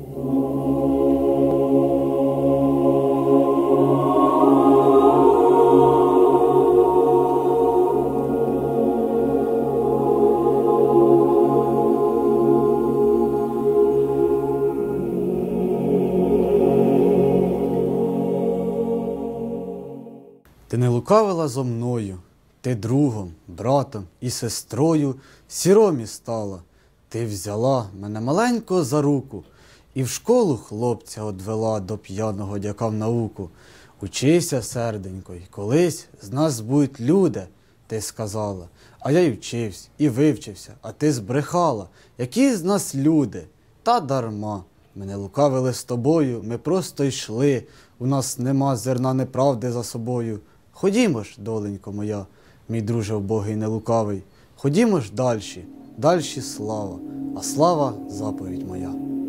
Ти не лукавила зо мною, ти другом, братом і сестрою сіромі стала. Ти взяла мене маленько за руку і в школу хлопця одвела до п'яного дяка в науку. Учися, серденько, й колись з нас будуть люди, ти сказала. А я й вчився, і вивчився, а ти збрехала. Які з нас люди? Та дарма. Ми не лукавили з тобою, ми просто йшли. У нас нема зерна неправди за собою. Ходімо ж, доленько моя, мій друже вбогий нелукавий. Ходімо ж дальші, дальші слава, а слава заповідь моя.